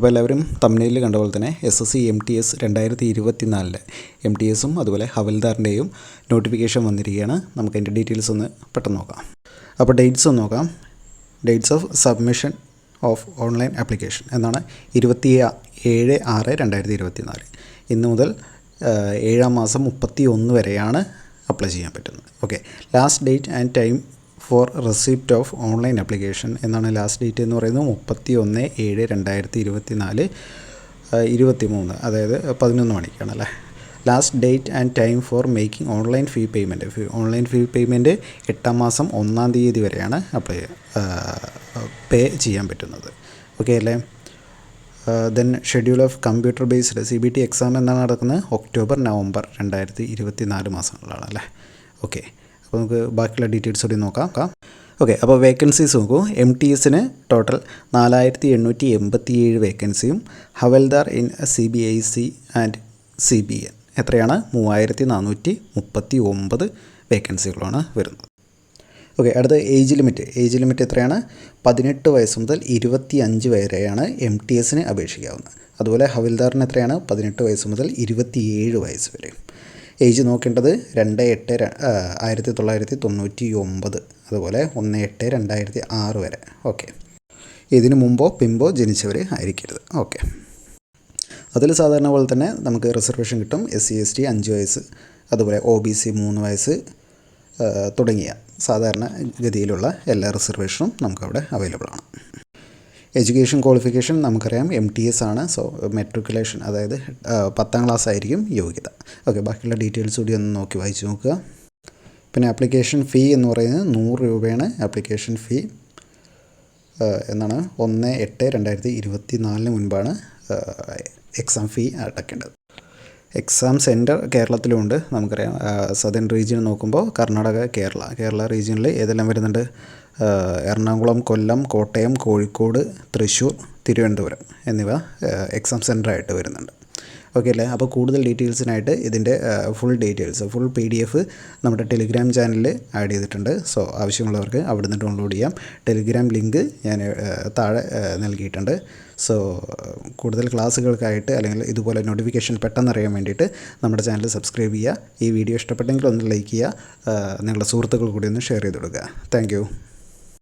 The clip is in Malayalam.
അപ്പോൾ എല്ലാവരും തമിഴിൽ കണ്ട പോലെ തന്നെ S S C M T S രണ്ടായിരത്തി ഇരുപത്തി നാലിൽ എം ടി എസും അതുപോലെ ഹവൽദാറിന്റെയും നോട്ടിഫിക്കേഷൻ വന്നിരിക്കുകയാണ്. നമുക്ക് അതിന്റെ ഡീറ്റെയിൽസ് ഒന്ന് പെട്ടെന്ന് നോക്കാം. അപ്പോൾ ഡേറ്റ്സ് ഒന്ന് നോക്കാം. Dates of submission of online application എന്നാണ് ഇരുപത്തി ഏഴ് ആറ് രണ്ടായിരത്തി ഇരുപത്തി നാല് ഇന്ന് മുതൽ ഏഴാം മാസം മുപ്പത്തി ഒന്ന് വരെയാണ് അപ്ലൈ ചെയ്യാൻ പറ്റുന്നത്. Okay last date and time for receipt of online application എന്നാണ് ലാസ്റ്റ് ഡേറ്റ് എന്ന് പറയുന്നത്. മുപ്പത്തി ഒന്ന് ഏഴ് രണ്ടായിരത്തി ഇരുപത്തി നാല് ഇരുപത്തി മൂന്ന് അതായത് പതിനൊന്ന് മണിക്കാണ് അല്ലേ? Last date and time for making online fee payment fee online fee payment എട്ടാം മാസം ഒന്നാം തീയതി വരെയാണ് അപ്ലൈ പേ ചെയ്യാൻ പറ്റുന്നത്. ഓക്കെ അല്ലേ? Then schedule of computer based C B T exam എന്നാണ് നടക്കുന്നത്. ഒക്ടോബർ നവംബർ രണ്ടായിരത്തി ഇരുപത്തി നാല് മാസങ്ങളിലാണ് അല്ലേ? ഓക്കെ അപ്പോൾ നമുക്ക് ബാക്കിയുള്ള ഡീറ്റെയിൽസ് കൂടി നോക്കാം ഓക്കെ അപ്പോൾ വേക്കൻസീസ് നോക്കൂ. എം ടി എസിന് ടോട്ടൽ നാലായിരത്തി എണ്ണൂറ്റി എൺപത്തി ഏഴ് വേക്കൻസിയും havaldar in C B I C and C B N എത്രയാണ്? മൂവായിരത്തി നാനൂറ്റി മുപ്പത്തി ഒമ്പത് വേക്കൻസികളാണ് വരുന്നത്. ഓക്കെ അടുത്ത ഏജ് ലിമിറ്റ് ഏജ് ലിമിറ്റ് എത്രയാണ്? പതിനെട്ട് വയസ്സ് മുതൽ ഇരുപത്തി അഞ്ച് വരെയാണ് എം ടി എസിന് അപേക്ഷിക്കാവുന്നത്. അതുപോലെ ഹവിൽദാറിന് എത്രയാണ്? പതിനെട്ട് വയസ്സ് മുതൽ ഇരുപത്തിയേഴ് വയസ്സ് വരെ ഏജ് നോക്കേണ്ടത് രണ്ട് എട്ട് ആയിരത്തി തൊള്ളായിരത്തി തൊണ്ണൂറ്റി ഒമ്പത്. അതുപോലെ ഒന്ന് എട്ട് രണ്ടായിരത്തി ആറ് വരെ. ഓക്കെ. ഇതിനു മുമ്പോ പിമ്പോ ജനിച്ചവർ ആയിരിക്കരുത്. ഓക്കെ. അതിൽ സാധാരണ പോലെ തന്നെ നമുക്ക് റിസർവേഷൻ കിട്ടും. എസ് സി എസ് ടി അഞ്ച് വയസ്സ് അതുപോലെ ഒ ബി സി മൂന്ന് വയസ്സ് തുടങ്ങിയ സാധാരണ ഗതിയിലുള്ള എല്ലാ റിസർവേഷനും നമുക്കവിടെ അവൈലബിൾ ആണ്. എഡ്യൂക്കേഷൻ ക്വാളിഫിക്കേഷൻ നമുക്കറിയാം എം ടി എസ് ആണ്. സോ മെട്രിക്കുലേഷൻ അതായത് പത്താം ക്ലാസ് ആയിരിക്കും യോഗ്യത. ഓക്കെ ബാക്കിയുള്ള ഡീറ്റെയിൽസ് കൂടി ഒന്ന് നോക്കി വായിച്ചു നോക്കുക. പിന്നെ ആപ്ലിക്കേഷൻ ഫീ എന്ന് പറയുന്നത് നൂറ് രൂപയാണ് ആപ്ലിക്കേഷൻ ഫീ. എന്നാണ് ഒന്ന് എട്ട് രണ്ടായിരത്തി ഇരുപത്തി നാലിന് മുൻപാണ് എക്സാം ഫീ അടക്കേണ്ടത്. എക്സാം സെന്റർ കേരളത്തിലുമുണ്ട് നമുക്കറിയാം. സദേൺ റീജിയൻ നോക്കുമ്പോൾ കർണാടക കേരള. കേരള റീജിയനിൽ ഏതെല്ലാം വരുന്നുണ്ട്? എറണാകുളം കൊല്ലം കോട്ടയം കോഴിക്കോട് തൃശ്ശൂർ തിരുവനന്തപുരം എന്നിവ എക്സാം സെന്ററായിട്ട് വരുന്നുണ്ട്. ഓക്കെ അല്ലേ? അപ്പോൾ കൂടുതൽ ഡീറ്റെയിൽസിനായിട്ട് ഇതിന്റെ full details full P D F നമ്മുടെ ടെലിഗ്രാം ചാനലിൽ ആഡ് ചെയ്തിട്ടുണ്ട്. സോ ആവശ്യമുള്ളവർക്ക് അവിടുന്ന് ഡൗൺലോഡ് ചെയ്യാം. ടെലിഗ്രാം ലിങ്ക് ഞാൻ താഴെ നൽകിയിട്ടുണ്ട്. സോ കൂടുതൽ ക്ലാസ്സുകൾക്കായിട്ട് അല്ലെങ്കിൽ ഇതുപോലെ നോട്ടിഫിക്കേഷൻ പെട്ടെന്ന് അറിയാൻ വേണ്ടിയിട്ട് നമ്മുടെ ചാനൽ സബ്സ്ക്രൈബ് ചെയ്യുക. ഈ വീഡിയോ ഇഷ്ടപ്പെട്ടെങ്കിൽ ഒന്ന് ലൈക്ക് ചെയ്യുക. നിങ്ങളുടെ സുഹൃത്തുക്കൾ കൂടി ഒന്ന് ഷെയർ ചെയ്ത് കൊടുക്കുക. താങ്ക്